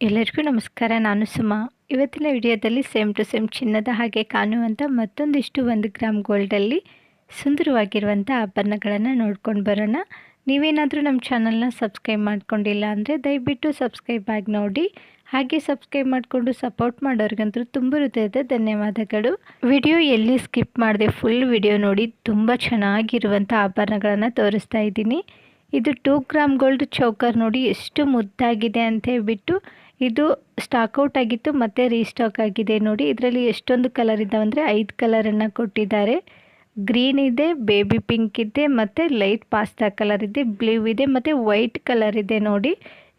ಎಲ್ಲರಿಗೂ ನಮಸ್ಕಾರ, ನಾನು ಸುಮಾ. ಇವತ್ತಿನ ವಿಡಿಯೋದಲ್ಲಿ ಸೇಮ್ ಟು ಸೇಮ್ ಚಿನ್ನದ ಹಾಗೆ ಕಾಣುವಂಥ ಮತ್ತೊಂದಿಷ್ಟು ಒಂದು ಗ್ರಾಮ್ ಗೋಲ್ಡಲ್ಲಿ ಸುಂದರವಾಗಿರುವಂಥ ಆಭರಣಗಳನ್ನು ನೋಡ್ಕೊಂಡು ಬರೋಣ. ನೀವೇನಾದರೂ ನಮ್ಮ ಚಾನಲ್ನ ಸಬ್ಸ್ಕ್ರೈಬ್ ಮಾಡ್ಕೊಂಡಿಲ್ಲ ಅಂದರೆ ದಯವಿಟ್ಟು ಸಬ್ಸ್ಕ್ರೈಬ್ ಆಗಿ ನೋಡಿ. ಹಾಗೆ ಸಬ್ಸ್ಕ್ರೈಬ್ ಮಾಡಿಕೊಂಡು ಸಪೋರ್ಟ್ ಮಾಡೋರಿಗಂತೂ ತುಂಬ ಹೃದಯದ ಧನ್ಯವಾದಗಳು. ವಿಡಿಯೋ ಎಲ್ಲಿ ಸ್ಕಿಪ್ ಮಾಡಿದೆ ಫುಲ್ ವಿಡಿಯೋ ನೋಡಿ ತುಂಬ ಚೆನ್ನಾಗಿರುವಂಥ ಆಭರಣಗಳನ್ನು ತೋರಿಸ್ತಾ ಇದ್ದೀನಿ. ಇದು ಟೂ ಗ್ರಾಮ್ ಗೋಲ್ಡ್ ಚೌಕರ್ ನೋಡಿ ಎಷ್ಟು ಮುದ್ದಾಗಿದೆ ಅಂತ ಹೇಳ್ಬಿಟ್ಟು ಇದು ಸ್ಟಾಕ್ ಔಟ್ ಆಗಿತ್ತು, ಮತ್ತು ರೀಸ್ಟಾಕ್ ಆಗಿದೆ. ನೋಡಿ, ಇದರಲ್ಲಿ ಎಷ್ಟೊಂದು ಕಲರ್ ಇದ್ದಾವಂದರೆ ಐದು ಕಲರನ್ನು ಕೊಟ್ಟಿದ್ದಾರೆ. ಗ್ರೀನ್ ಇದೆ ಬೇಬಿ ಪಿಂಕ್ ಇದೆ, ಮತ್ತು ಲೈಟ್ ಪಾಸ್ತಾ ಕಲರ್ ಇದೆ ಬ್ಲೂ ಇದೆ, ಮತ್ತು ವೈಟ್ ಕಲರ್ ಇದೆ. ನೋಡಿ,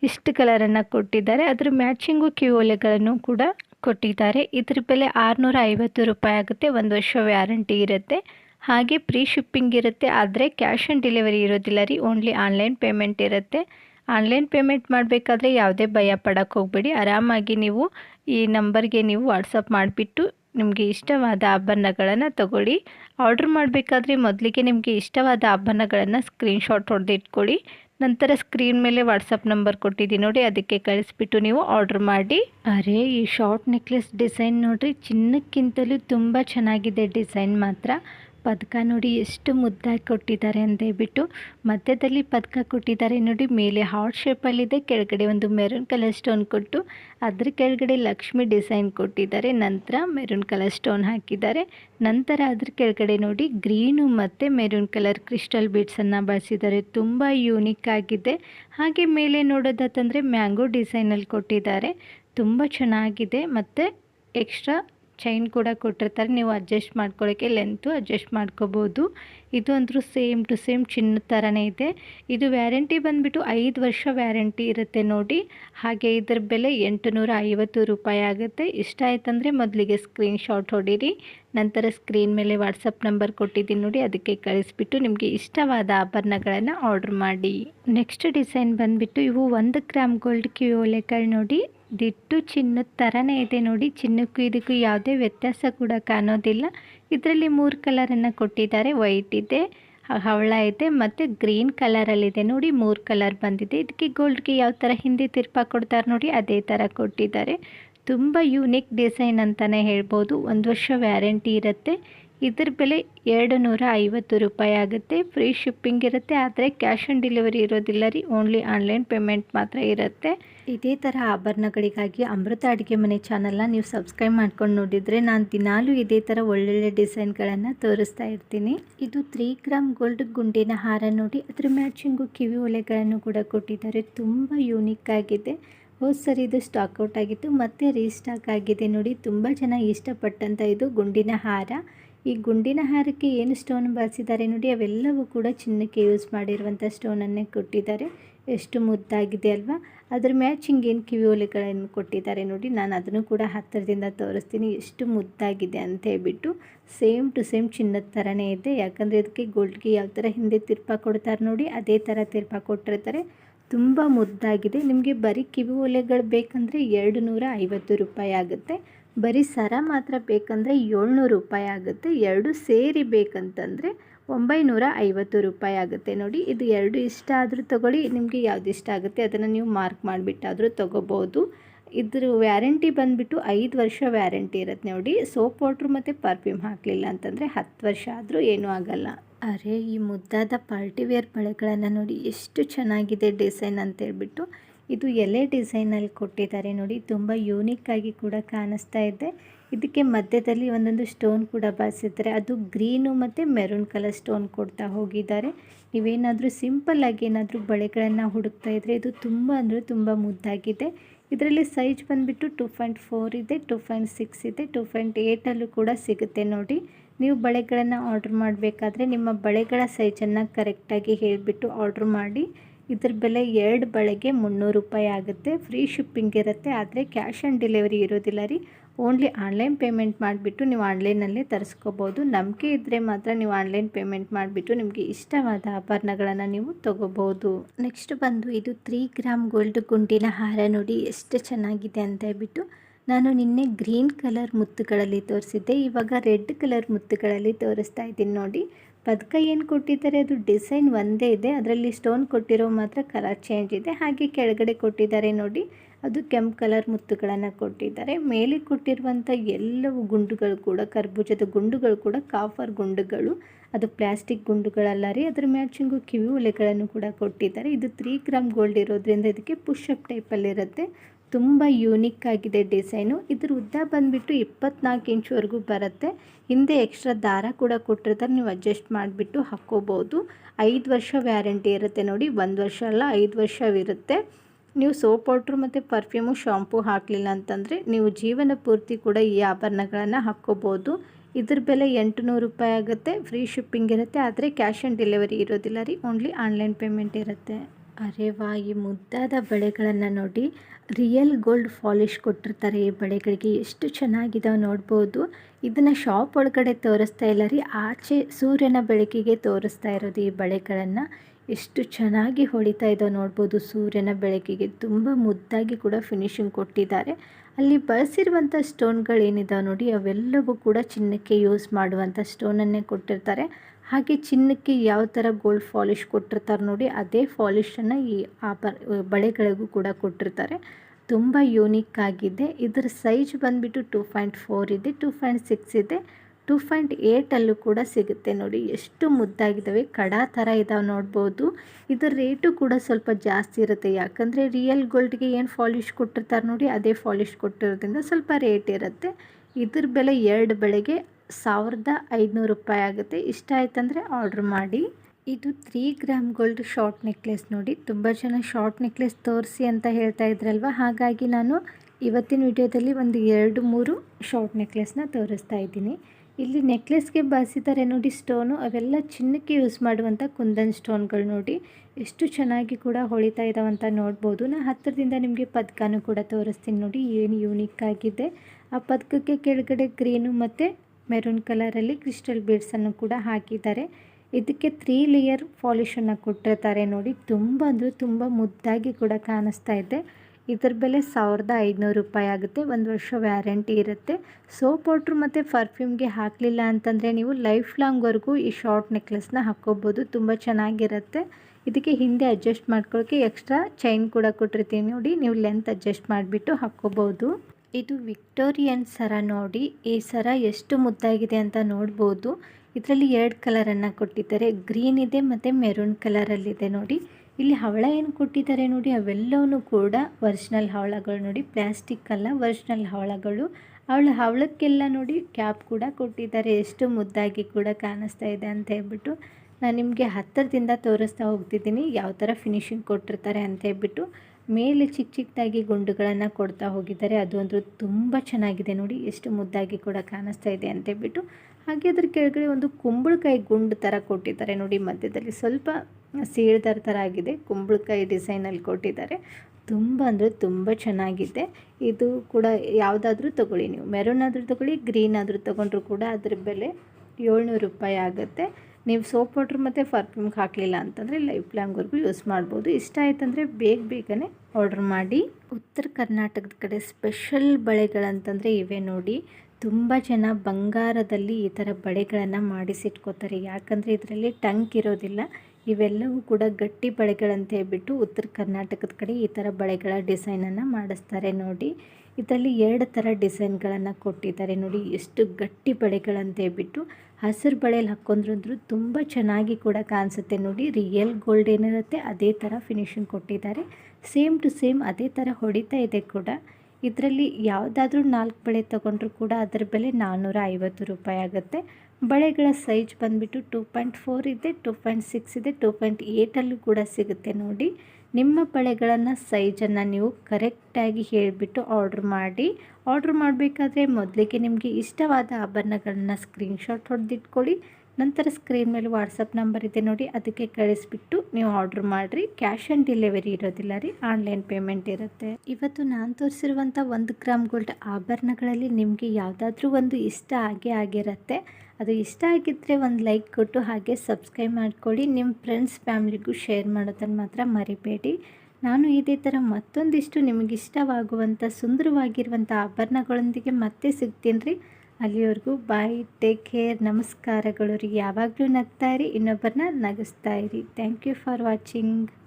ಇಷ್ಟು ಕಲರನ್ನು ಕೊಟ್ಟಿದ್ದಾರೆ. ಅದರ ಮ್ಯಾಚಿಂಗು ಕ್ಯೂಲೆಗಳನ್ನು ಕೂಡ ಕೊಟ್ಟಿದ್ದಾರೆ. ಇದ್ರ ಬೆಲೆ ಆರುನೂರ ಐವತ್ತು ರೂಪಾಯಿ ಆಗುತ್ತೆ. ಒಂದು ವರ್ಷ ವ್ಯಾರಂಟಿ ಇರುತ್ತೆ. ಹಾಗೆ ಪ್ರೀ ಶಿಪ್ಪಿಂಗ್ ಇರುತ್ತೆ. ಆದರೆ ಕ್ಯಾಶ್ ಆನ್ ಡೆಲಿವರಿ ಇರೋದಿಲ್ಲ ರೀ. ಓನ್ಲಿ ಆನ್ಲೈನ್ ಪೇಮೆಂಟ್ ಇರುತ್ತೆ. ಆನ್ಲೈನ್ ಪೇಮೆಂಟ್ ಮಾಡಬೇಕಾದ್ರೆ ಯಾವುದೇ ಭಯ ಪಡೋಕ್ಕೆ ಹೋಗಬೇಡಿ. ಆರಾಮಾಗಿ ನೀವು ಈ ನಂಬರ್ಗೆ ನೀವು ವಾಟ್ಸಪ್ ಮಾಡಿಬಿಟ್ಟು ನಿಮಗೆ ಇಷ್ಟವಾದ ಆಭರಣಗಳನ್ನು ತಗೊಳ್ಳಿ. ಆರ್ಡ್ರ್ ಮಾಡಬೇಕಾದ್ರೆ ಮೊದಲಿಗೆ ನಿಮಗೆ ಇಷ್ಟವಾದ ಆಭರಣಗಳನ್ನು ಸ್ಕ್ರೀನ್ಶಾಟ್ ಹೊಡೆದಿಟ್ಕೊಳ್ಳಿ ನಂತರ ಸ್ಕ್ರೀನ್ ಮೇಲೆ ವಾಟ್ಸಪ್ ನಂಬರ್ ಕೊಟ್ಟಿದ್ದೀನಿ ನೋಡಿ, ಅದಕ್ಕೆ ಕಳಿಸ್ಬಿಟ್ಟು ನೀವು ಆರ್ಡ್ರ್ ಮಾಡಿ. ಅರೆ, ಈ ಶಾರ್ಟ್ ನೆಕ್ಲೆಸ್ ಡಿಸೈನ್ ನೋಡಿರಿ, ಚಿನ್ನಕ್ಕಿಂತಲೂ ತುಂಬ ಚೆನ್ನಾಗಿದೆ ಡಿಸೈನ್ ಮಾತ್ರ. ಪದಕ ನೋಡಿ ಎಷ್ಟು ಮುದ್ದಾಗಿ ಕೊಟ್ಟಿದ್ದಾರೆ ಅಂತ ಹೇಳ್ಬಿಟ್ಟು ಮಧ್ಯದಲ್ಲಿ ಪದಕ ಕೊಟ್ಟಿದ್ದಾರೆ ನೋಡಿ, ಮೇಲೆ ಹಾರ್ಟ್ ಶೇಪಲ್ಲಿದೆ ಕೆಳಗಡೆ ಒಂದು ಮೆರೂನ್ ಕಲರ್ ಸ್ಟೋನ್ ಕೊಟ್ಟು, ಅದ್ರ ಕೆಳಗಡೆ ಲಕ್ಷ್ಮಿ ಡಿಸೈನ್ ಕೊಟ್ಟಿದ್ದಾರೆ, ನಂತರ ಮೆರೂನ್ ಕಲರ್ ಸ್ಟೋನ್ ಹಾಕಿದ್ದಾರೆ, ನಂತರ ಅದ್ರ ಕೆಳಗಡೆ ನೋಡಿ ಗ್ರೀನು ಮತ್ತು ಮೆರೂನ್ ಕಲರ್ ಕ್ರಿಸ್ಟಲ್ ಬೀಡ್ಸನ್ನು ಬಳಸಿದ್ದಾರೆ, ತುಂಬ ಯೂನಿಕ್ ಆಗಿದೆ. ಹಾಗೆ ಮೇಲೆ ನೋಡೋದಾತಂದರೆ ಮ್ಯಾಂಗೋ ಡಿಸೈನಲ್ಲಿ ಕೊಟ್ಟಿದ್ದಾರೆ, ತುಂಬ ಚೆನ್ನಾಗಿದೆ, ಮತ್ತು ಎಕ್ಸ್ಟ್ರಾ ಚೈನ್ ಕೂಡ ಕೊಟ್ಟಿರ್ತಾರೆ. ನೀವು ಅಡ್ಜಸ್ಟ್ ಮಾಡ್ಕೊಳ್ಳೋಕ್ಕೆ ಲೆಂತು ಅಡ್ಜಸ್ಟ್ ಮಾಡ್ಕೋಬೋದು. ಇದು ಅಂದರೂ ಸೇಮ್ ಟು ಸೇಮ್ ಚಿನ್ನದ ಥರನೇ ಇದೆ. ಇದು ವ್ಯಾರಂಟಿ ಬಂದುಬಿಟ್ಟು ಐದು ವರ್ಷ ವ್ಯಾರಂಟಿ ಇರುತ್ತೆ ನೋಡಿ. ಹಾಗೆ ಇದರ ಬೆಲೆ ಎಂಟುನೂರ ಐವತ್ತು ರೂಪಾಯಿ ಆಗುತ್ತೆ. ಇಷ್ಟ ಆಯ್ತಂದರೆ ಮೊದಲಿಗೆ ಸ್ಕ್ರೀನ್ಶಾಟ್ ಹೊಡೀರಿ. ನಂತರ ಸ್ಕ್ರೀನ್ ಮೇಲೆ ವಾಟ್ಸಪ್ ನಂಬರ್ ಕೊಟ್ಟಿದ್ದೀನಿ ನೋಡಿ, ಅದಕ್ಕೆ ಕಳಿಸ್ಬಿಟ್ಟು ನಿಮಗೆ ಇಷ್ಟವಾದ ಆಭರಣಗಳನ್ನು ಆರ್ಡ್ರ್ ಮಾಡಿ. ನೆಕ್ಸ್ಟ್ ಡಿಸೈನ್ ಬಂದುಬಿಟ್ಟು ಇವು ಒಂದು ಗ್ರಾಮ್ ಗೋಲ್ಡ್ ಕ್ಯೂಲೆಗಳು ನೋಡಿ. ದಿಟ್ಟು ಚಿನ್ನದ ಥರನೇ ಇದೆ ನೋಡಿ. ಚಿನ್ನಕ್ಕೂ ಇದಕ್ಕೂ ಯಾವುದೇ ವ್ಯತ್ಯಾಸ ಕೂಡ ಕಾಣೋದಿಲ್ಲ. ಇದರಲ್ಲಿ ಮೂರು ಕಲರನ್ನು ಕೊಟ್ಟಿದ್ದಾರೆ. ವೈಟ್ ಇದೆ, ಹವಳ ಇದೆ ಮತ್ತು ಗ್ರೀನ್ ಕಲರಲ್ಲಿದೆ ನೋಡಿ. ಮೂರು ಕಲರ್ ಬಂದಿದೆ. ಇದಕ್ಕೆ ಗೋಲ್ಡ್ಗೆ ಯಾವ ಥರ ಹಿಂದೆ ತಿರ್ಪ ಕೊಡ್ತಾರೆ ನೋಡಿ. ಅದೇ ಥರ ಕೊಟ್ಟಿದ್ದಾರೆ. ತುಂಬ ಯೂನಿಕ್ ಡಿಸೈನ್ ಅಂತಲೇ ಹೇಳ್ಬೋದು. ಒಂದು ವರ್ಷ ವ್ಯಾರಂಟಿ ಇರುತ್ತೆ. ಇದ್ರ ಬೆಲೆ ಎರಡು ನೂರ ಐವತ್ತು ರೂಪಾಯಿ ಆಗುತ್ತೆ. ಫ್ರೀ ಶಿಪ್ಪಿಂಗ್ ಇರುತ್ತೆ. ಆದರೆ ಕ್ಯಾಶ್ ಆನ್ ಡೆಲಿವರಿ ಇರೋದಿಲ್ಲ ರೀ. ಓನ್ಲಿ ಆನ್ಲೈನ್ ಪೇಮೆಂಟ್ ಮಾತ್ರ ಇರುತ್ತೆ. ಇದೇ ಥರ ಆಭರಣಗಳಿಗಾಗಿ ಅಮೃತ ಅಡುಗೆ ಮನೆ ಚಾನಲ್ನ ನೀವು ಸಬ್ಸ್ಕ್ರೈಬ್ ಮಾಡ್ಕೊಂಡು ನೋಡಿದರೆ ನಾನು ದಿನಾಲೂ ಇದೇ ಥರ ಒಳ್ಳೊಳ್ಳೆ ಡಿಸೈನ್ಗಳನ್ನು ತೋರಿಸ್ತಾ ಇರ್ತೀನಿ. ಇದು ತ್ರೀ ಗ್ರಾಮ್ ಗೋಲ್ಡ್ ಗುಂಡಿನ ಹಾರ ನೋಡಿ ಅದ್ರ ಮ್ಯಾಚಿಂಗು ಕಿವಿ ಒಲೆಗಳನ್ನು ಕೂಡ ಕೊಟ್ಟಿದ್ದಾರೆ. ತುಂಬ ಯೂನಿಕ್ ಆಗಿದೆ. ಹೋದ ಸರಿ ಇದು ಸ್ಟಾಕ್ ಔಟ್ ಆಗಿತ್ತು, ಮತ್ತೆ ರೀಸ್ಟಾಕ್ ಆಗಿದೆ ನೋಡಿ. ತುಂಬ ಜನ ಇಷ್ಟಪಟ್ಟಂಥ ಇದು ಗುಂಡಿನ ಹಾರ. ಈ ಗುಂಡಿನ ಹಾರಕ್ಕೆ ಏನು ಸ್ಟೋನ್ ಬಳಸಿದ್ದಾರೆ ನೋಡಿ, ಅವೆಲ್ಲವೂ ಕೂಡ ಚಿನ್ನಕ್ಕೆ ಯೂಸ್ ಮಾಡಿರುವಂಥ ಸ್ಟೋನನ್ನೇ ಕೊಟ್ಟಿದ್ದಾರೆ. ಎಷ್ಟು ಮುದ್ದಾಗಿದೆ ಅಲ್ವಾ? ಅದ್ರ ಮ್ಯಾಚಿಂಗ್ ಏನು ಕಿವಿ ಒಲೆಗಳನ್ನು ಕೊಟ್ಟಿದ್ದಾರೆ ನೋಡಿ, ನಾನು ಅದನ್ನು ಕೂಡ ಹತ್ತಿರದಿಂದ ತೋರಿಸ್ತೀನಿ. ಎಷ್ಟು ಮುದ್ದಾಗಿದೆ ಅಂತ ಹೇಳ್ಬಿಟ್ಟು ಸೇಮ್ ಟು ಸೇಮ್ ಚಿನ್ನದ ಥರನೇ ಇದೆ. ಯಾಕಂದರೆ ಇದಕ್ಕೆ ಗೋಲ್ಡ್ಗೆ ಯಾವ ಥರ ಹಿಂದೆ ತಿರ್ಪ ಕೊಡ್ತಾರೆ ನೋಡಿ, ಅದೇ ಥರ ತಿರ್ಪ ಕೊಟ್ಟಿರ್ತಾರೆ. ತುಂಬ ಮುದ್ದಾಗಿದೆ. ನಿಮಗೆ ಬರೀ ಕಿವಿ ಒಲೆಗಳು ಬೇಕಂದರೆ ಎರಡು ನೂರ ಐವತ್ತು ರೂಪಾಯಿ ಆಗುತ್ತೆ. ಬರೀ ಸರ ಮಾತ್ರ ಬೇಕಂದರೆ ಏಳ್ನೂರು ರೂಪಾಯಿ ಆಗುತ್ತೆ. ಎರಡು ಸೇರಿ ಬೇಕಂತಂದರೆ ಒಂಬೈನೂರ ಐವತ್ತು ರೂಪಾಯಿ ಆಗುತ್ತೆ ನೋಡಿ. ಇದು ಎರಡು ಇಷ್ಟ ಆದರೂ ತೊಗೊಳ್ಳಿ, ನಿಮಗೆ ಯಾವ್ದು ಇಷ್ಟ ಆಗುತ್ತೆ ಅದನ್ನು ನೀವು ಮಾರ್ಕ್ ಮಾಡಿಬಿಟ್ಟಾದರೂ ತೊಗೋಬೋದು. ಇದ್ರ ವ್ಯಾರಂಟಿ ಬಂದುಬಿಟ್ಟು ಐದು ವರ್ಷ ವ್ಯಾರಂಟಿ ಇರುತ್ತೆ ನೋಡಿ. ಸೋಪ್ ವಾಟ್ರ್ ಮತ್ತು ಪರ್ಫ್ಯೂಮ್ ಹಾಕಲಿಲ್ಲ ಅಂತಂದರೆ ಹತ್ತು ವರ್ಷ ಆದರೂ ಏನೂ ಆಗಲ್ಲ. ಅರೆ, ಈ ಮುದ್ದಾದ ಪಾರ್ಟಿ ವೇರ್ ಬಳೆಗಳನ್ನು ನೋಡಿ ಎಷ್ಟು ಚೆನ್ನಾಗಿದೆ ಡಿಸೈನ್ ಅಂತೇಳ್ಬಿಟ್ಟು ಇದು ಎಲೆ ಡಿಸೈನಲ್ಲಿ ಕೊಟ್ಟಿದ್ದಾರೆ ನೋಡಿ, ತುಂಬ ಯೂನಿಕ್ ಆಗಿ ಕೂಡ ಕಾಣಿಸ್ತಾ ಇದೆ. ಇದಕ್ಕೆ ಮಧ್ಯದಲ್ಲಿ ಒಂದೊಂದು ಸ್ಟೋನ್ ಕೂಡ ಬಳಸಿದ್ದಾರೆ ಅದು ಗ್ರೀನು ಮತ್ತು ಮೆರೂನ್ ಕಲರ್ ಸ್ಟೋನ್ ಕೊಡ್ತಾ ಹೋಗಿದ್ದಾರೆ. ನೀವೇನಾದರೂ ಸಿಂಪಲ್ಲಾಗಿ ಏನಾದರೂ ಬಳೆಗಳನ್ನು ಹುಡುಕ್ತಾ ಇದ್ದರೆ ಇದು ತುಂಬ ಅಂದರೆ ತುಂಬ ಮುದ್ದಾಗಿದೆ. ಇದರಲ್ಲಿ ಸೈಜ್ ಬಂದುಬಿಟ್ಟು ಟೂ ಪಾಯಿಂಟ್ ಫೋರ್ ಇದೆ ಟು ಪಾಯಿಂಟ್ ಸಿಕ್ಸ್ ಇದೆ ಟು ಪಾಯಿಂಟ್ ಏಯ್ಟಲ್ಲೂ ಕೂಡ ಸಿಗುತ್ತೆ ನೋಡಿ. ನೀವು ಬಳೆಗಳನ್ನು ಆರ್ಡ್ರ್ ಮಾಡಬೇಕಾದ್ರೆ ನಿಮ್ಮ ಬಳೆಗಳ ಸೈಜನ್ನು ಕರೆಕ್ಟಾಗಿ ಹೇಳಿಬಿಟ್ಟು ಆರ್ಡ್ರ್ ಮಾಡಿ. ಇದ್ರ ಬೆಲೆ ಎರಡು ಬಳೆಗೆ ಮುನ್ನೂರು ರೂಪಾಯಿ ಆಗುತ್ತೆ. ಫ್ರೀ ಶಿಪ್ಪಿಂಗ್ ಇರುತ್ತೆ, ಆದರೆ ಕ್ಯಾಶ್ ಆನ್ ಡೆಲಿವರಿ ಇರೋದಿಲ್ಲ ರೀ. ಓನ್ಲಿ ಆನ್ಲೈನ್ ಪೇಮೆಂಟ್ ಮಾಡಿಬಿಟ್ಟು ನೀವು ಆನ್ಲೈನಲ್ಲೇ ತರಿಸ್ಕೋಬೋದು. ನಂಬಿಕೆ ಇದ್ದರೆ ಮಾತ್ರ ನೀವು ಆನ್ಲೈನ್ ಪೇಮೆಂಟ್ ಮಾಡಿಬಿಟ್ಟು ನಿಮಗೆ ಇಷ್ಟವಾದ ಆಭರಣಗಳನ್ನು ನೀವು ತೊಗೋಬೋದು. ನೆಕ್ಸ್ಟ್ ಬಂದು ಇದು ತ್ರೀ ಗ್ರಾಮ್ ಗೋಲ್ಡ್ ಗುಂಡಿನ ಹಾರ ನೋಡಿ ಎಷ್ಟು ಚೆನ್ನಾಗಿದೆ ಅಂತ ಹೇಳ್ಬಿಟ್ಟು ನಾನು ನಿನ್ನೆ ಗ್ರೀನ್ ಕಲರ್ ಮುತ್ತುಗಳಲ್ಲಿ ತೋರಿಸಿದ್ದೆ. ಇವಾಗ ರೆಡ್ ಕಲರ್ ಮುತ್ತುಗಳಲ್ಲಿ ತೋರಿಸ್ತಾ ಇದ್ದೀನಿ ನೋಡಿ. ಪದಕ ಏನು ಕೊಟ್ಟಿದ್ದಾರೆ? ಅದು ಡಿಸೈನ್ ಒಂದೇ ಇದೆ. ಅದರಲ್ಲಿ ಸ್ಟೋನ್ ಕೊಟ್ಟಿರೋ ಮಾತ್ರ ಕಲರ್ ಚೇಂಜ್ ಇದೆ. ಹಾಗೆ ಕೆಳಗಡೆ ಕೊಟ್ಟಿದ್ದಾರೆ ನೋಡಿ. ಅದು ಕೆಂಪು ಕಲರ್ ಮುತ್ತುಗಳನ್ನು ಕೊಟ್ಟಿದ್ದಾರೆ. ಮೇಲೆ ಕೊಟ್ಟಿರುವಂಥ ಎಲ್ಲವೂ ಗುಂಡುಗಳು ಕೂಡ, ಕರ್ಬೂಜದ ಗುಂಡುಗಳು ಕೂಡ, ಕಾಫರ್ ಗುಂಡುಗಳು. ಅದು ಪ್ಲಾಸ್ಟಿಕ್ ಗುಂಡುಗಳಲ್ಲ ರೀ. ಅದರ ಮ್ಯಾಚಿಂಗು ಕಿವಿ ಒಲೆಗಳನ್ನು ಕೂಡ ಕೊಟ್ಟಿದ್ದಾರೆ. ಇದು ತ್ರೀ ಗ್ರಾಮ್ ಗೋಲ್ಡ್ ಇರೋದ್ರಿಂದ ಇದಕ್ಕೆ ಪುಷಪ್ ಟೈಪಲ್ಲಿರುತ್ತೆ ತುಂಬ ಯೂನಿಕ್ ಆಗಿದೆ ಡಿಸೈನು ಇದ್ರ ಉದ್ದ ಬಂದುಬಿಟ್ಟು ಇಪ್ಪತ್ನಾಲ್ಕು ಇಂಚ್ವರೆಗೂ ಬರುತ್ತೆ. ಹಿಂದೆ ಎಕ್ಸ್ಟ್ರಾ ದಾರ ಕೂಡ ಕೊಟ್ಟಿರ್ತಾರೆ. ನೀವು ಅಡ್ಜಸ್ಟ್ ಮಾಡಿಬಿಟ್ಟು ಹಾಕ್ಕೋಬೋದು ಐದು ವರ್ಷ ವ್ಯಾರಂಟಿ ಇರುತ್ತೆ ನೋಡಿ. ಒಂದು ವರ್ಷ ಅಲ್ಲ, ಐದು ವರ್ಷವಿರುತ್ತೆ. ನೀವು ಸೋಪ್ ಪೌಡ್ರು ಮತ್ತು ಪರ್ಫ್ಯೂಮು ಶಾಂಪೂ ಹಾಕಲಿಲ್ಲ ಅಂತಂದರೆ ನೀವು ಜೀವನ ಪೂರ್ತಿ ಕೂಡ ಈ ಆಭರಣಗಳನ್ನು ಹಾಕ್ಕೋಬೋದು ಇದ್ರ ಬೆಲೆ ಎಂಟು ನೂರು ರೂಪಾಯಿ ಆಗುತ್ತೆ. ಫ್ರೀ ಶಿಪ್ಪಿಂಗ್ ಇರುತ್ತೆ. ಆದರೆ ಕ್ಯಾಶ್ ಆನ್ ಡೆಲಿವರಿ ಇರೋದಿಲ್ಲ ರೀ. ಓನ್ಲಿ ಆನ್ಲೈನ್ ಪೇಮೆಂಟ್ ಇರುತ್ತೆ. ಅರೆ ವಾ ಈ ಮುದ್ದಾದ ಬಳೆಗಳನ್ನು ನೋಡಿ ರಿಯಲ್ ಗೋಲ್ಡ್ ಫಾಲಿಶ್ ಕೊಟ್ಟಿರ್ತಾರೆ ಈ ಬಳೆಗಳಿಗೆ. ಎಷ್ಟು ಚೆನ್ನಾಗಿದಾವೆ ನೋಡ್ಬೋದು. ಇದನ್ನು ಶಾಪ್ ಒಳಗಡೆ ತೋರಿಸ್ತಾ ಇಲ್ಲ ರೀ. ಆಚೆ ಸೂರ್ಯನ ಬೆಳಕಿಗೆ ತೋರಿಸ್ತಾ ಇರೋದು ಈ ಬಳೆಗಳನ್ನು. ಎಷ್ಟು ಚೆನ್ನಾಗಿ ಹೊಳಿತಾ ಇದ್ದಾವೆ ನೋಡ್ಬೋದು. ಸೂರ್ಯನ ಬೆಳಕಿಗೆ ತುಂಬ ಮುದ್ದಾಗಿ ಕೂಡ ಫಿನಿಶಿಂಗ್ ಕೊಟ್ಟಿದ್ದಾರೆ. ಅಲ್ಲಿ ಬಳಸಿರುವಂಥ ಸ್ಟೋನ್ಗಳೇನಿದಾವೆ ನೋಡಿ, ಅವೆಲ್ಲವೂ ಕೂಡ ಚಿನ್ನಕ್ಕೆ ಯೂಸ್ ಮಾಡುವಂಥ ಸ್ಟೋನನ್ನೇ ಕೊಟ್ಟಿರ್ತಾರೆ. ಹಾಗೆ ಚಿನ್ನಕ್ಕೆ ಯಾವ ಥರ ಗೋಲ್ಡ್ ಫಾಲಿಶ್ ಕೊಟ್ಟಿರ್ತಾರೆ ನೋಡಿ, ಅದೇ ಫಾಲಿಶನ್ನು ಈ ಆಪ ಬಳೆಗಳಿಗೂ ಕೂಡ ಕೊಟ್ಟಿರ್ತಾರೆ. ತುಂಬ ಯೂನಿಕ್ ಆಗಿದೆ. ಇದರ ಸೈಜ್ ಬಂದುಬಿಟ್ಟು ಟೂ ಪಾಯಿಂಟ್ ಫೋರ್ ಇದೆ ಟೂ ಪಾಯಿಂಟ್ ಸಿಕ್ಸ್ ಇದೆ. ಟೂ ಪಾಯಿಂಟ್ ಏಯ್ಟಲ್ಲೂ ಕೂಡ ಸಿಗುತ್ತೆ ನೋಡಿ. ಎಷ್ಟು ಮುದ್ದಾಗಿದ್ದಾವೆ ಕಡ ಥರ ಇದಾವೆ ನೋಡ್ಬೋದು. ಇದರ ರೇಟು ಕೂಡ ಸ್ವಲ್ಪ ಜಾಸ್ತಿ ಇರುತ್ತೆ. ಯಾಕಂದರೆ ರಿಯಲ್ ಗೋಲ್ಡ್ಗೆ ಏನು ಫಾಲಿಶ್ ಕೊಟ್ಟಿರ್ತಾರೆ ನೋಡಿ, ಅದೇ ಫಾಲಿಶ್ ಕೊಟ್ಟಿರೋದ್ರಿಂದ ಸ್ವಲ್ಪ ರೇಟ್ ಇರುತ್ತೆ. ಇದ್ರ ಬೆಲೆ ಎರಡು ಬೆಳೆಗೆ ಸಾವಿರದ ಐದುನೂರು ರೂಪಾಯಿ ಆಗುತ್ತೆ. ಇಷ್ಟ ಆಯ್ತಂದರೆ ಆರ್ಡ್ರ್ ಮಾಡಿ. ಇದು three gram gold short necklace ನೋಡಿ. ತುಂಬ ಜನ ಶಾರ್ಟ್ ನೆಕ್ಲೆಸ್ ತೋರಿಸಿ ಅಂತ ಹೇಳ್ತಾ ಇದ್ರಲ್ವ? ಹಾಗಾಗಿ ನಾನು ಇವತ್ತಿನ ವಿಡಿಯೋದಲ್ಲಿ ಒಂದು ಎರಡು ಮೂರು ಶಾರ್ಟ್ ನೆಕ್ಲೆಸ್ನ ತೋರಿಸ್ತಾ ಇದ್ದೀನಿ. ಇಲ್ಲಿ ನೆಕ್ಲೆಸ್ಗೆ ಬಳಸಿದ್ದಾರೆ ನೋಡಿ ಸ್ಟೋನು ಅವೆಲ್ಲ ಚಿನ್ನಕ್ಕೆ ಯೂಸ್ ಮಾಡುವಂಥ ಕುಂದನ್ ಸ್ಟೋನ್ಗಳು ನೋಡಿ. ಎಷ್ಟು ಚೆನ್ನಾಗಿ ಕೂಡ ಹೊಳಿತಾ ಇದ್ದಾವಂತ ನೋಡ್ಬೋದು. ನಾನು ಹತ್ತಿರದಿಂದ ನಿಮಗೆ ಪದಕನೂ ಕೂಡ ತೋರಿಸ್ತೀನಿ ನೋಡಿ. ಏನು ಯೂನಿಕ್ ಆಗಿದೆ. ಆ ಪದಕಕ್ಕೆ ಕೆಳಗಡೆ ಗ್ರೀನು ಮತ್ತು ಮೆರೂನ್ ಕಲರಲ್ಲಿ ಕ್ರಿಸ್ಟಲ್ ಬೀಡ್ಸನ್ನು ಕೂಡ ಹಾಕಿದ್ದಾರೆ. ಇದಕ್ಕೆ ತ್ರೀ ಲೇಯರ್ ಪಾಲಿಶನ್ನು ಕೊಟ್ಟಿರ್ತಾರೆ ನೋಡಿ. ತುಂಬ ಅಂದರೆ ತುಂಬ ಮುದ್ದಾಗಿ ಕೂಡ ಕಾಣಿಸ್ತಾ ಇದೆ. ಇದರ ಬೆಲೆ ಸಾವಿರದ ಐದುನೂರು ರೂಪಾಯಿ ಆಗುತ್ತೆ. ಒಂದು ವರ್ಷ ವ್ಯಾರಂಟಿ ಇರುತ್ತೆ. ಸೋಪ್ ಪೌಡ್ರು ಮತ್ತು ಪರ್ಫ್ಯೂಮ್ಗೆ ಹಾಕಲಿಲ್ಲ ಅಂತಂದರೆ ನೀವು ಲೈಫ್ ಲಾಂಗ್ವರೆಗೂ ಈ ಶಾರ್ಟ್ ನೆಕ್ಲೆಸ್ನ ಹಾಕ್ಕೋಬೋದು. ತುಂಬ ಚೆನ್ನಾಗಿರುತ್ತೆ. ಇದಕ್ಕೆ ಹಿಂದೆ ಅಡ್ಜಸ್ಟ್ ಮಾಡ್ಕೊಳ್ಳೋಕ್ಕೆ ಎಕ್ಸ್ಟ್ರಾ ಚೈನ್ ಕೂಡ ಕೊಟ್ಟಿರ್ತೀನಿ ನೋಡಿ. ನೀವು ಲೆಂತ್ ಅಡ್ಜಸ್ಟ್ ಮಾಡಿಬಿಟ್ಟು ಹಾಕ್ಕೋಬೋದು. ಇದು ವಿಕ್ಟೋರಿಯನ್ ಸರ ನೋಡಿ, ಈ ಸರ ಎಷ್ಟು ಮುದ್ದಾಗಿದೆ ಅಂತ ನೋಡ್ಬೋದು. ಇದರಲ್ಲಿ ಎರಡು ಕಲರನ್ನು ಕೊಟ್ಟಿದ್ದಾರೆ. ಗ್ರೀನ್ ಇದೆ ಮತ್ತು ಮೆರೂನ್ ಕಲರಲ್ಲಿದೆ ನೋಡಿ. ಇಲ್ಲಿ ಹವಳ ಏನು ಕೊಟ್ಟಿದ್ದಾರೆ ನೋಡಿ ಅವೆಲ್ಲವೂ ಕೂಡ ಒರಿಜಿನಲ್ ಹವಳಗಳು ನೋಡಿ. ಪ್ಲ್ಯಾಸ್ಟಿಕ್ ಅಲ್ಲ, ಒರಿಜಿನಲ್ ಹವಳಗಳು. ಅವಳ ಹವಳಕ್ಕೆಲ್ಲ ನೋಡಿ ಕ್ಯಾಪ್ ಕೂಡ ಕೊಟ್ಟಿದ್ದಾರೆ. ಎಷ್ಟು ಮುದ್ದಾಗಿ ಕೂಡ ಕಾಣಿಸ್ತಾ ಇದೆ ಅಂತ ಹೇಳ್ಬಿಟ್ಟು ನಾನು ನಿಮಗೆ ಹತ್ತಿರದಿಂದ ತೋರಿಸ್ತಾ ಹೋಗ್ತಿದ್ದೀನಿ. ಯಾವ ಥರ ಫಿನಿಶಿಂಗ್ ಕೊಟ್ಟಿರ್ತಾರೆ ಅಂತ ಹೇಳ್ಬಿಟ್ಟು. ಮೇಲೆ ಚಿಕ್ಕ ಚಿಕ್ಕದಾಗಿ ಗುಂಡುಗಳನ್ನು ಕೊಡ್ತಾ ಹೋಗಿದ್ದಾರೆ. ಅದು ಅಂದ್ರೆ ತುಂಬ ಚೆನ್ನಾಗಿದೆ ನೋಡಿ. ಎಷ್ಟು ಮುದ್ದಾಗಿ ಕೂಡ ಕಾಣಿಸ್ತಾ ಇದೆ ಅಂತ ಹೇಳ್ಬಿಟ್ಟು. ಹಾಗೆ ಅದ್ರ ಕೆಳಗಡೆ ಒಂದು ಕುಂಬಳಕಾಯಿ ಗುಂಡು ಥರ ಕೊಟ್ಟಿದ್ದಾರೆ ನೋಡಿ ಮಧ್ಯದಲ್ಲಿ. ಸ್ವಲ್ಪ ಸೀಳ್ದಾರ ಥರ ಆಗಿದೆ. ಕುಂಬಳಕಾಯಿ ಡಿಸೈನಲ್ಲಿ ಕೊಟ್ಟಿದ್ದಾರೆ. ತುಂಬ ಅಂದರೆ ತುಂಬ ಚೆನ್ನಾಗಿದೆ. ಇದು ಕೂಡ ಯಾವುದಾದ್ರೂ ತೊಗೊಳ್ಳಿ ನೀವು. ಮೆರೂನ್ ಆದರೂ ತೊಗೊಳ್ಳಿ, ಗ್ರೀನ್ ಆದರೂ ತೊಗೊಂಡ್ರು ಕೂಡ ಅದ್ರ ಬೆಲೆ ಏಳ್ನೂರು ರೂಪಾಯಿ ಆಗುತ್ತೆ. ನೀವು ಸೋಪ್ ಪೌಡ್ರ್ ಮತ್ತು ಪರ್ಫ್ಯೂಮ್ಗೆ ಹಾಕಲಿಲ್ಲ ಅಂತಂದರೆ ಲೈಫ್ ಲಾಂಗ್ವರೆಗೂ ಯೂಸ್ ಮಾಡ್ಬೋದು. ಇಷ್ಟ ಆಯ್ತಂದರೆ ಬೇಗ ಬೇಗನೆ ಆರ್ಡ್ರ್ ಮಾಡಿ. ಉತ್ತರ ಕರ್ನಾಟಕದ ಕಡೆ ಸ್ಪೆಷಲ್ ಬಳೆಗಳಂತಂದರೆ ಇವೆ ನೋಡಿ. ತುಂಬ ಜನ ಬಂಗಾರದಲ್ಲಿ ಈ ಥರ ಬಳೆಗಳನ್ನು ಮಾಡಿಸಿಟ್ಕೋತಾರೆ. ಯಾಕಂದರೆ ಇದರಲ್ಲಿ ಟಂಕ್ ಇರೋದಿಲ್ಲ. ಇವೆಲ್ಲವೂ ಕೂಡ ಗಟ್ಟಿ ಬಳೆಗಳಂತ ಹೇಳ್ಬಿಟ್ಟು ಉತ್ತರ ಕರ್ನಾಟಕದ ಕಡೆ ಈ ಥರ ಬಳೆಗಳ ಡಿಸೈನನ್ನು ಮಾಡಿಸ್ತಾರೆ ನೋಡಿ. ಇದರಲ್ಲಿ ಎರಡು ಥರ ಡಿಸೈನ್ಗಳನ್ನು ಕೊಟ್ಟಿದ್ದಾರೆ ನೋಡಿ. ಎಷ್ಟು ಗಟ್ಟಿ ಬಳೆಗಳಂತ ಹೇಳ್ಬಿಟ್ಟು ಹಸಿರು ಬಳೆಯಲ್ಲಿ ಹಾಕ್ಕೊಂಡ್ರಂದ್ರೂ ತುಂಬ ಚೆನ್ನಾಗಿ ಕೂಡ ಕಾಣಿಸುತ್ತೆ ನೋಡಿ. ರಿಯಲ್ ಗೋಲ್ಡ್ ಏನಿರುತ್ತೆ ಅದೇ ಥರ ಫಿನಿಶಿಂಗ್ ಕೊಟ್ಟಿದ್ದಾರೆ. ಸೇಮ್ ಟು ಸೇಮ್ ಅದೇ ಥರ ಹೊಡಿತಾ ಇದೆ ಕೂಡ. ಇದರಲ್ಲಿ ಯಾವುದಾದ್ರೂ ನಾಲ್ಕು ಬಳೆ ತೊಗೊಂಡ್ರು ಕೂಡ ಅದರ ಬೆಲೆ ನಾನ್ನೂರ ಐವತ್ತು ರೂಪಾಯಿ ಆಗುತ್ತೆ. ಬಳೆಗಳ ಸೈಜ್ ಬಂದುಬಿಟ್ಟು ಟೂ ಪಾಯಿಂಟ್ ಫೋರ್ ಇದೆ, ಟೂ ಪಾಯಿಂಟ್ ಸಿಕ್ಸ್ ಇದೆ, ಟೂ ಪಾಯಿಂಟ್ ಏಯ್ಟಲ್ಲೂ ಕೂಡ ಸಿಗುತ್ತೆ ನೋಡಿ. ನಿಮ್ಮ ಬಳೆಗಳನ್ನು ಸೈಜನ್ನು ನೀವು ಕರೆಕ್ಟಾಗಿ ಹೇಳಿಬಿಟ್ಟು ಆರ್ಡ್ರ್ ಮಾಡಿ. ಆರ್ಡ್ರ್ ಮಾಡಬೇಕಾದ್ರೆ ಮೊದಲಿಗೆ ನಿಮಗೆ ಇಷ್ಟವಾದ ಆಭರಣಗಳನ್ನು ಸ್ಕ್ರೀನ್ಶಾಟ್ ಹೊಡೆದಿಟ್ಕೊಳ್ಳಿ. ನಂತರ ಸ್ಕ್ರೀನ್ ಮೇಲೆ ವಾಟ್ಸಪ್ ನಂಬರ್ ಇದೆ ನೋಡಿ, ಅದಕ್ಕೆ ಕಳಿಸ್ಬಿಟ್ಟು ನೀವು ಆರ್ಡ್ರ್ ಮಾಡಿರಿ. ಕ್ಯಾಶ್ ಆನ್ ಡೆಲಿವರಿ ಇರೋದಿಲ್ಲ ರೀ, ಆನ್ಲೈನ್ ಪೇಮೆಂಟ್ ಇರುತ್ತೆ. ಇವತ್ತು ನಾನು ತೋರಿಸಿರುವಂಥ ಒಂದು ಗ್ರಾಮ್ ಗೋಲ್ಡ್ ಆಭರಣಗಳಲ್ಲಿ ನಿಮಗೆ ಯಾವುದಾದ್ರೂ ಒಂದು ಇಷ್ಟ ಆಗೇ ಆಗಿರುತ್ತೆ. ಅದು ಇಷ್ಟ ಆಗಿದ್ದರೆ ಒಂದು ಲೈಕ್ ಕೊಟ್ಟು ಹಾಗೆ ಸಬ್ಸ್ಕ್ರೈಬ್ ಮಾಡ್ಕೊಳ್ಳಿ. ನಿಮ್ಮ ಫ್ರೆಂಡ್ಸ್, ಫ್ಯಾಮ್ಲಿಗೂ ಶೇರ್ ಮಾಡೋದನ್ನು ಮಾತ್ರ ಮರಿಬೇಡಿ. ನಾನು ಇದೇ ಥರ ಮತ್ತೊಂದಿಷ್ಟು ನಿಮಗಿಷ್ಟವಾಗುವಂಥ, ಸುಂದರವಾಗಿರುವಂಥ ಆಭರಣಗಳೊಂದಿಗೆ ಮತ್ತೆ ಸಿಗ್ತೀನಿ ರೀ. ಅಲ್ಲಿವರೆಗೂ ಬಾಯ್, ಟೇಕ್ ಕೇರ್, ನಮಸ್ಕಾರಗಳು ರೀ. ಯಾವಾಗಲೂ ನಗ್ತಾ ಇನ್ನೊಬ್ಬರನ್ನ ನಗಿಸ್ತಾ ಇರಿ. Thank you for watching.